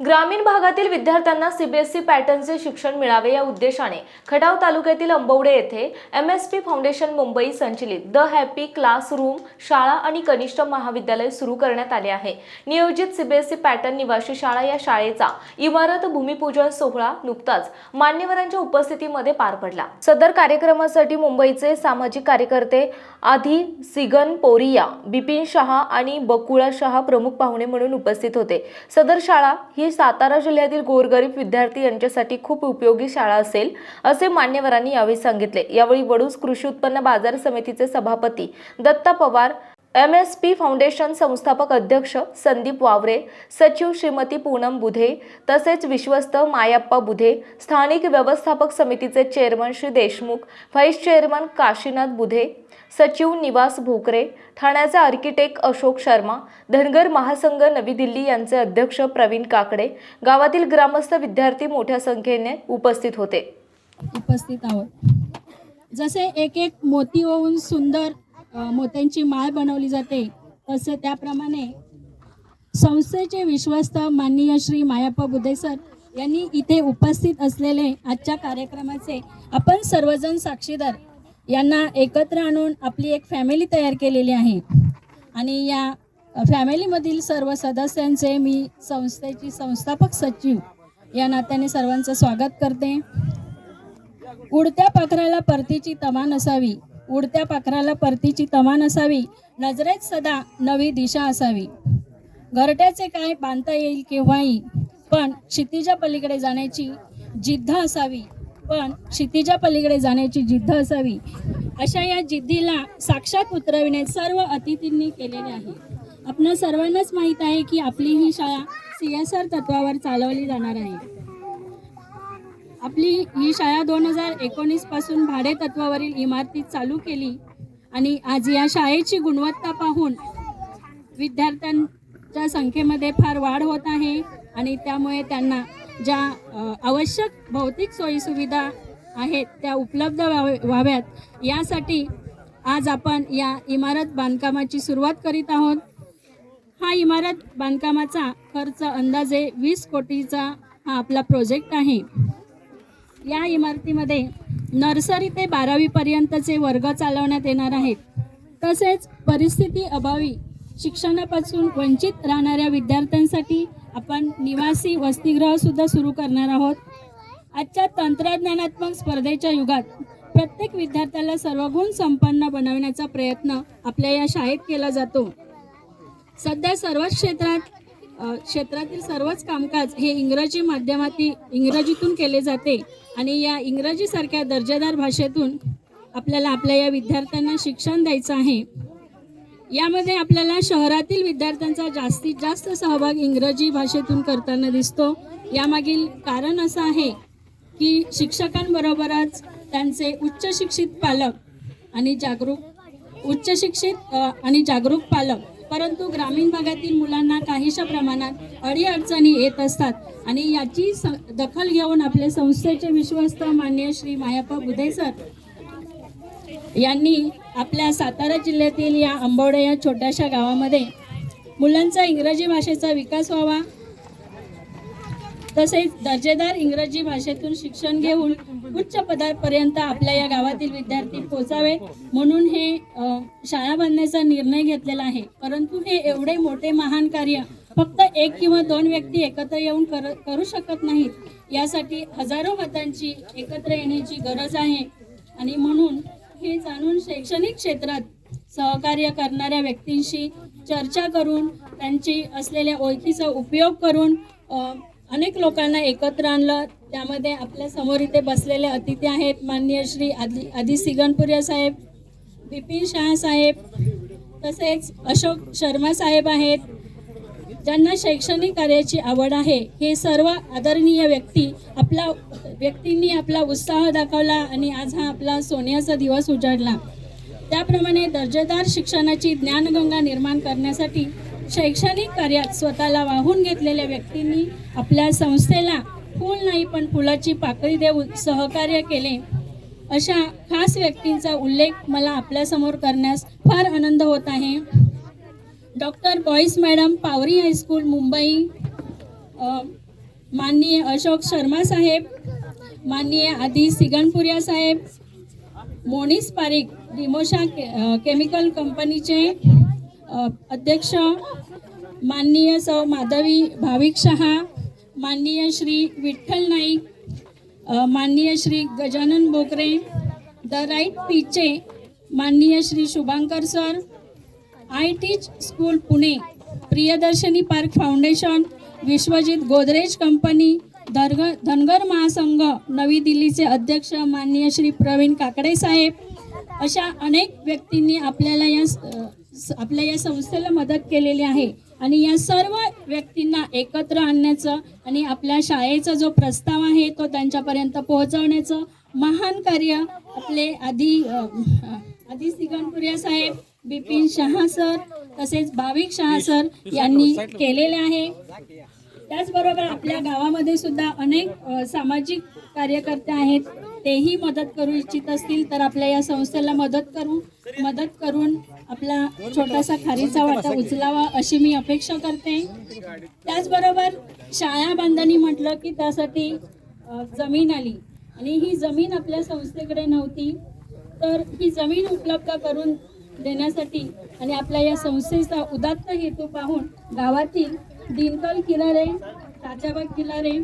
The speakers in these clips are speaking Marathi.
ग्रामीण भागातील विद्यार्थ्यांना सीबीएसई पॅटर्नचे शिक्षण मिळावे या उद्देशाने खटाव तालुक्यातील अंबवडे येथे M S P foundation Mumbai संचलित द हॅपी क्लासरूम शाळा आणि कनिष्ठ महाविद्यालय सुरू करण्यात आले आहे. नियोजित सीबीएसई पॅटर्न निवासी शाळा या शाळेचा इमारत भूमिपूजन सोहळा नुकताच मान्यवरांच्या उपस्थितीमध्ये पार पडला. सदर कार्यक्रमासाठी मुंबईचे सामाजिक कार्यकर्ते आधी सिगन पोरिया बिपिन शहा आणि बकुळा शहा प्रमुख पाहुणे म्हणून उपस्थित होते. सदर शाळा ही सातारा जिल्ह्यातील गोरगरीब विद्यार्थी यांच्यासाठी खूप उपयोगी शाळा असेल असे मान्यवरांनी यावेळी सांगितले. यावेळी वडूज कृषी उत्पन्न बाजार समितीचे सभापती Datta Pawar M S P foundation संस्थापक अध्यक्ष संदीप वावरे सचिव श्रीमती पूनम बुधे तसेच विश्वस्त मायाप्पा बुधे स्थानिक व्यवस्थापक समितीचे chairman Shri Deshmukh vice chairman Kashinath Budhe सचिव निवास भोकरे ठाण्याचे आर्किटेक्ट अशोक शर्मा धनगर महासंघ नवी दिल्ली यांचे अध्यक्ष प्रवीण काकडे गावातील ग्रामस्थ विद्यार्थी मोठ्या संख्येने उपस्थित होते. उपस्थित आहोत. जसे एक एक मोती होऊन सुंदर मोत्यांची माळ बनवली जाते. तसे त्याप्रमाणे संस्थेचे विश्वस्त माननीय श्री मायाप्पा बुधे सर यांनी इथे उपस्थित असलेले आजच्या कार्यक्रमाचे आपण सर्वजण साक्षीदार यांना एकत्र आणून आपली एक फॅमिली तयार केलेली आहे. आणि या फॅमिलीमधील सर्व सदस्यांचे मी संस्थेची संस्थापक सचिव या नात्याने सर्वांचं स्वागत करते. उडत्या पाखराला परतीची तमान असावी. उडत्या पाखराला परतीची तमान असावी. नजरेत सदा नवी दिशा असावी. घरट्याचे काय बांधता येईल केव्हाही. पण क्षितिजा पलीकडे जाण्याची जिद्द असावी. पण क्षितिजा पलीकडे जाण्याची जिद्द असावी. अशा या जिद्दीला साक्षात उतरविणे सर्व अतिथींनी केलेले आहे. आपणा सर्वांनाच माहीत आहे की आपली ही शाळा सी एस आर तत्वावर चालवली जाणार आहे. आपली ही शाळा दोन हजार एकोणीसपासून भाडे तत्वावरील इमारतीत चालू केली आणि आज या शाळेची गुणवत्ता पाहून विद्यार्थ्यांच्या संख्येमध्ये फार वाढ होत आहे आणि त्यामुळे त्यांना ज्या आवश्यक भौतिक सोयीसुविधा आहेत त्या उपलब्ध व्हावे- व्हाव्यात. यासाठी आज आपण या इमारत बांधकामाची सुरुवात करीत आहोत. हा इमारत बांधकामाचा खर्च अंदाजे वीस कोटीचा हा आपला प्रोजेक्ट आहे. या इमारतीमध्ये नर्सरी ते बारावीपर्यंतचे वर्ग चालवण्यात येणार आहेत. तसेच परिस्थिती अभावी शिक्षणापासून वंचित राहणाऱ्या विद्यार्थ्यांसाठी आपण निवासी वसतिगृहसुद्धा सुरू करणार आहोत. आजच्या तंत्रज्ञानात्मक स्पर्धेच्या युगात प्रत्येक विद्यार्थ्याला सर्वगुण संपन्न बनवण्याचा प्रयत्न आपल्या या शाळेत केला जातो. सध्या सर्वच क्षेत्रात क्षेत्रातील सर्वच कामकाज हे इंग्रजी माध्यमातील इंग्रजीतून केले जाते. आणि या इंग्रजीसारख्या दर्जेदार भाषेतून आपल्याला आपल्या या विद्यार्थ्यांना शिक्षण द्यायचं आहे. यामध्ये आपल्याला शहरातील विद्यार्थ्यांचा जास्तीत जास्त सहभाग इंग्रजी भाषेतून करताना दिसतो. यामागील कारण असं आहे की शिक्षकांबरोबरच त्यांचे उच्च शिक्षित पालक आणि जागरूक उच्च शिक्षित आणि जागरूक पालक परंतु ग्रामीण भागातील मुलांना काहीशा प्रमाणात अडीअडचणी येत असतात. आणि याची स दखल घेऊन आपले संस्थेचे विश्वस्त मान्य श्री मायाप्पा बुधे सर यांनी आपल्या सातारा जिल्ह्यातील या आंबवडे या छोट्याशा गावामध्ये मुलांचा इंग्रजी भाषेचा विकास व्हावा. तसेच दर्जेदार इंग्रजी भाषेतून शिक्षण घेऊन उच्च पदापर्यंत आपल्या या गावातील विद्यार्थी पोचावे म्हणून हे शाळा बांधण्याचा निर्णय घेतलेला आहे. परंतु हे एवढे मोठे महान कार्य फक्त एक किंवा दोन व्यक्ती एकत्र येऊन कर करू शकत नाहीत. यासाठी हजारो हातांची एकत्र येण्याची गरज आहे. आणि म्हणून हे जाणून शैक्षणिक क्षेत्रात सहकार्य करणाऱ्या व्यक्तींशी चर्चा करून त्यांची असलेल्या ओळखीचा उपयोग करून अनेक लोकांना एकत्र आणलं. त्यामध्ये आपल्यासमोर इथे बसलेले अतिथी आहेत. माननीय श्री आदी आदी सिगनपुरिया साहेब बिपिन शहा साहेब तसेच अशोक शर्मा साहेब आहेत. ज्यांना शैक्षणिक कार्याची आवड आहे. हे सर्व आदरणीय व्यक्ती आपला व्यक्तींनी आपला उत्साह दाखवला आणि आज हा आपला सोन्याचा दिवस उजाडला. त्याप्रमाणे दर्जेदार शिक्षणाची ज्ञानगंगा निर्माण करण्यासाठी शैक्षणिक कार्यात स्वतःला वाहून घेतलेल्या व्यक्तींनी आपल्या संस्थेला फूल नाही पण फुलाची पाकळी देऊन सहकार्य केले. अशा खास व्यक्तींचा उल्लेख मला आपल्यासमोर करण्यास फार आनंद होत आहे. Doctor Boyce madam Pavri high school Mumbai. माननीय अशोक शर्मा साहेब माननीय आदी सिगणपुरिया साहेब मोनीस पारिक डिमोशा के केमिकल कंपनीचे अध्यक्ष माननीय सौ माधवी भाविक शहा माननीय श्री विठ्ठल नाईक माननीय श्री गजानन बोकरे द राईट पीचे माननीय Shri Shubhankar sir I teach school Pune Priyadarshini park foundation Vishwajit Godrej company धर्ग Dhangar महासंघ नवी दिल्लीचे अध्यक्ष माननीय श्री प्रवीण काकडे साहेब अशा अनेक व्यक्तींनी आपल्याला या आपल्या या संस्थेला मदत केलेली आहे. आणि या सर्व व्यक्तींना एकत्र आणण्याचं आणि आपल्या शाळेचा जो प्रस्ताव आहे तो त्यांच्यापर्यंत पोहोचवण्याचं महान कार्य आपले आधी आधी सिगणपुरिया साहेब बिपिन शहा सर तसेच भाविक शहा सर यांनी केलेले आहे. त्याचबरोबर आपल्या गावामध्ये सुद्धा अनेक सामाजिक कार्यकर्ते आहेत. तेही मदत करू इच्छित असतील तर आपल्या या संस्थेला मदत करू मदत करून आपला छोटासा खारीचा वाटा उचलावा अशी मी अपेक्षा करते. त्याचबरोबर शाळा बांधणी म्हटलं की त्यासाठी जमीन आली. आणि ही जमीन आपल्या संस्थेकडे नव्हती तर ही जमीन उपलब्ध करून देण्यासाठी आणि आपल्या या संस्थेचा उदात्त हेतू पाहून गावातील दिनकल किलारे राजाबाग किलारे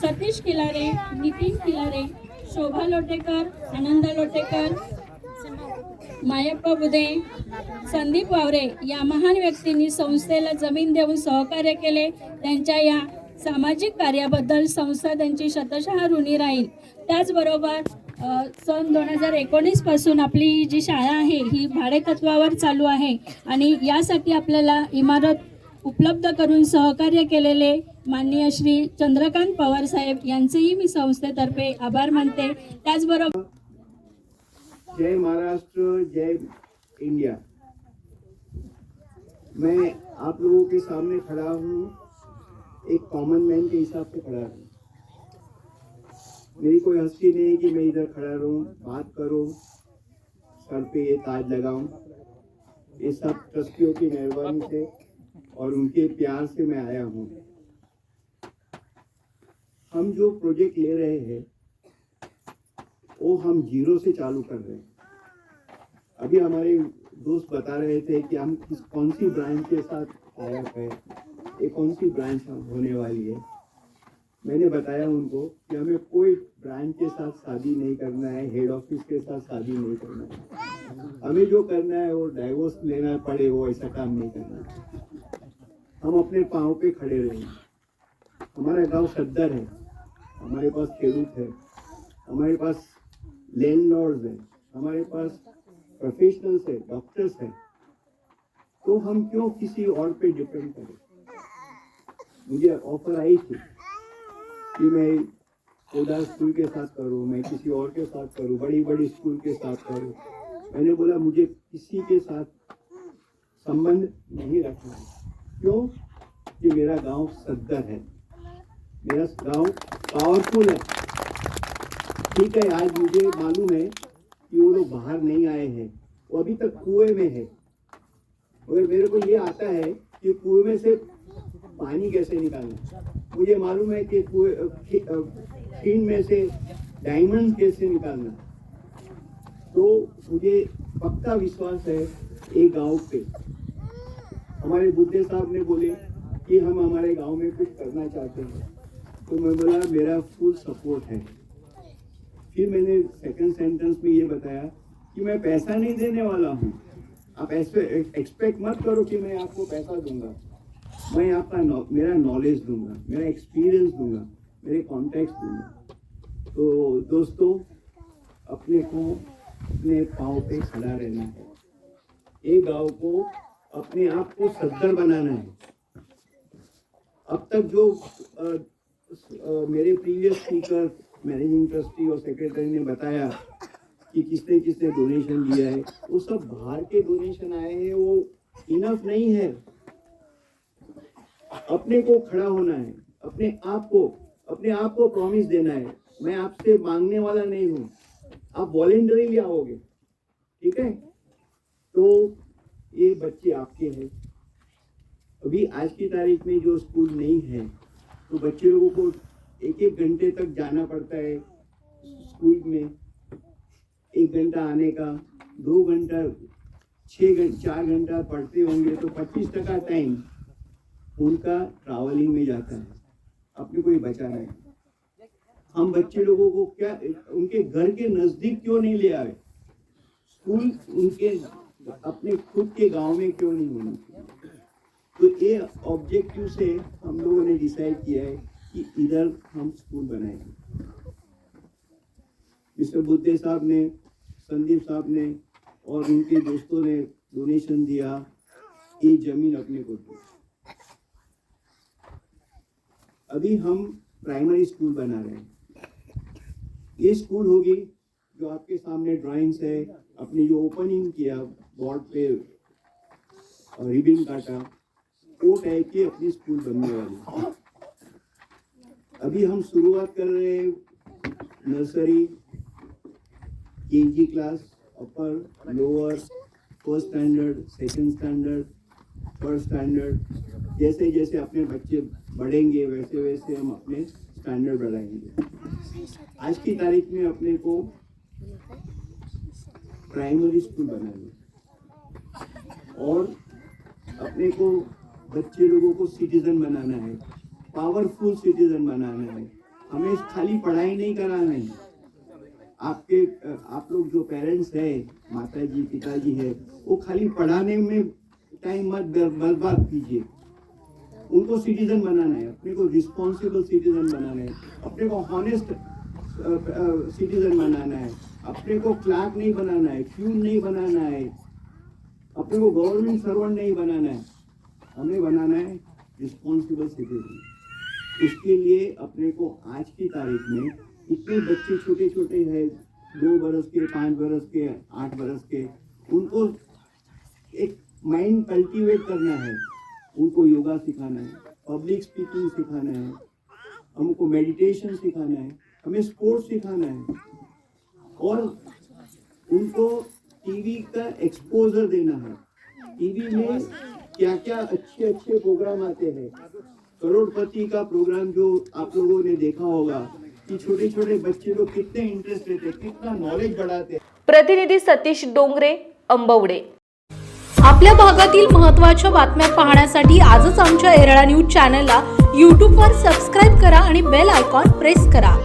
सतीश किलारे नितीन किलारे शोभा लोटेकर आनंदा लोटेकर मायप्पा बुधे संदीप वावरे या महान व्यक्तींनी संस्थेला जमीन देऊन सहकार्य केले. त्यांच्या या सामाजिक कार्याबद्दल संस्था त्यांची शतशः ऋणी राहील. त्याचबरोबर सन दोन हजार एकोणीसपासून आपली जी शाळा आहे ही भाडेतत्वावर चालू आहे आणि यासाठी आपल्याला इमारत उपलब्ध करून सहकार्य केलेले माननीय श्री चंद्रकांत पवार साहेब यांचेही मी संस्थेतर्फे आभार मानते. त्याचबरोबर जय महाराष्ट्र, जय इंडिया। मैं आप लोगों के सामने खड़ा हूँ। एक कॉमन मैन के हिसाब से खड़ा हूँ। मेरी कोई हस्ती नहीं है कि मैं इधर खड़ा रहूँ, बात करूँ, सर पे ये ताज लगाऊँ। ये सब ट्रस्टियों की मेहरबानी से और उनके प्यार से मैं आया हूँ। हम जो प्रोजेक्ट ले रहे हैं वो हम ज़ीरो से चालू कर रहे हैं। अभी हमारे दोस्त बता रहे थे कि हम किस कौन सी ब्रांच के साथ आया है, ये कौन सी ब्रांच होने वाली है। मैंने बताया उनको कि हमें कोई ब्रांच के साथ शादी नहीं करना है हेड ऑफ़िस के साथ शादी नहीं करना है। हमें जो करना है वो डाइवोर्स लेना पड़े, वो ऐसा काम नहीं करना है। हम अपने पाँव पे खड़े रहेंगे हमारा गाँव सद्दर है, हमारे पास खेडूत है, हमारे पास लैंडलॉर्ड्स है, हमारे पास प्रोफेशनल्स है डॉक्टर्स है। तो हम क्यों किसी और पे डिपेंड करें? मुझे ऑफ़र आई थी कि मैं कोडा स्कूल के साथ करूँ, मैं किसी और के साथ करूँ बड़ी बड़ी स्कूल के साथ करूँ। मैंने बोला, मुझे किसी के साथ संबंध नहीं रखना है। क्यों? कि मेरा गाँव सद्दर है। मेरा गाँव पावरफुल है। ठीक है, आज मुझे मालूम है कि वो लोग बाहर नहीं आए हैं, वो अभी तक कुएँ में है। मगर मेरे को ये आता है कि कुएँ में से पानी कैसे निकालना मुझे मालूम है कि कुएँ में से डायमंड कैसे निकालना तो मुझे पक्का विश्वास है एक गाँव पे। हमारे बुद्धे साहब ने बोले कि हम हमारे गाँव में कुछ करना चाहते हैं। तो मैं बोला, मेरा फुल सपोर्ट है। फिर मैंने सेकंड सेंटेंस में ये बताया कि मैं पैसा नहीं देने वाला हूँ। आप ऐसे एक्सपेक्ट मत करो कि मैं आपको पैसा दूँगा। मैं आपका नॉ- मेरा नॉलेज दूँगा मेरा एक्सपीरियंस दूँगा मेरे कॉन्टेक्ट दूँगा। तो दोस्तों अपने को अपने पाँव पे खड़ा रहना है। एक गाँव को अपने आप को सद्दर बनाना है। अब तक जो अ, अ, मेरे प्रीवियस स्पीकर मैनेजिंग ट्रस्टी और सेक्रेटरी ने बताया कि किसने किसने डोनेशन दिया है। वो सब बाहर के डोनेशन आए हैं, वो इनफ नहीं है। अपने को खड़ा होना है, अपने आप को, अपने आप को प्रॉमिस देना है। मैं आपसे मांगने वाला नहीं हूँ। आप वॉलेंटरीली आओगे, ठीक है? तो ये बच्चे आपके हैं। अभी आज की तारीख में जो स्कूल नहीं है तो बच्चे लोगों को एक एक घंटे तक जाना पड़ता है स्कूल में। एक घंटा आने का, दो घंटा छः घंटा चार घंटा पढ़ते होंगे तो पच्चीस टका टाइम उनका ट्रैवलिंग में जाता है। अपने को ही बचा है हम बच्चे लोगों को क्या, उनके घर के नज़दीक क्यों नहीं ले आए? स्कूल उनके, अपने खुद के गाँव में क्यों नहीं होना? तो ये ऑब्जेक्टिव से हम लोगों ने डिसाइड किया है कि इधर हम स्कूल बनाएँगे। मिस्टर बुद्धे साहब ने, संदीप साहब ने और उनके दोस्तों ने डोनेशन दिया ये ज़मीन अपने को दी। अभी हम प्राइमरी स्कूल बना रहे हैं। ये स्कूल होगी जो आपके सामने ड्राइंग्स है अपने जो ओपनिंग किया बोर्ड पे रिबिन काटा, वो टाइप की अपनी स्कूल बनने वाली अभी हम शुरुआत कर रहे हैं nursery KG class upper lower first standard second standard first standard जैसे जैसे अपने बच्चे बढ़ेंगे, वैसे वैसे हम अपने स्टैंडर्ड बढ़ाएँगे। आज की तारीख में अपने को प्राइमरी स्कूल बनाना और अपने को बच्चे लोगों को सिटीजन बनाना है। पावरफुल सिटीजन बनाना है। हमें खाली पढ़ाई नहीं कराना है। आपके, आप लोग जो पेरेंट्स है माता जी पिताजी है, वो खाली पढ़ाने में टाइम मत बर्बाद कीजिए। उनको सिटीजन बनाना है, अपने को रिस्पॉन्सिबल सिटीजन बनाना है, अपने को हॉनेस्ट सिटीजन बनाना है, अपने को क्लार्क नहीं बनाना है क्यून नहीं बनाना है, अपने को गवर्नमेंट सर्वेंट नहीं बनाना है। हमें बनाना है रिस्पॉन्सिबल सिटीजन उसके लिए अपने को आज की तारीख में इतने बच्चे छोटे छोटे हैं, दो बरस के, पाँच बरस के, आठ बरस के, उनको एक माइंड कल्टीवेट करना है। उनको योगा सिखाना है पब्लिक स्पीकिंग सिखाना है, हमको मेडिटेशन सिखाना है, हमें स्पोर्ट्स सिखाना है। और उनको टीवी का एक्सपोजर देना है। टीवी में क्या क्या अच्छे अच्छे प्रोग्राम आते हैं। करोड़पति का प्रोग्राम जो आप लोगों ने देखा होगा कि छोटे छोटे बच्चे लोग कितने इंटरेस्ट लेते कितना नॉलेज बढ़ाते प्रतिनिधी सतीश डोंगरे अंबवडे. आपल्या भागातील महत्त्वाच्या बातम्या पाहण्यासाठी आजच आमच्या एरळा न्यूज चॅनलला यूट्यूबवर सबस्क्राईब करा आणि बेल आयकॉन प्रेस करा.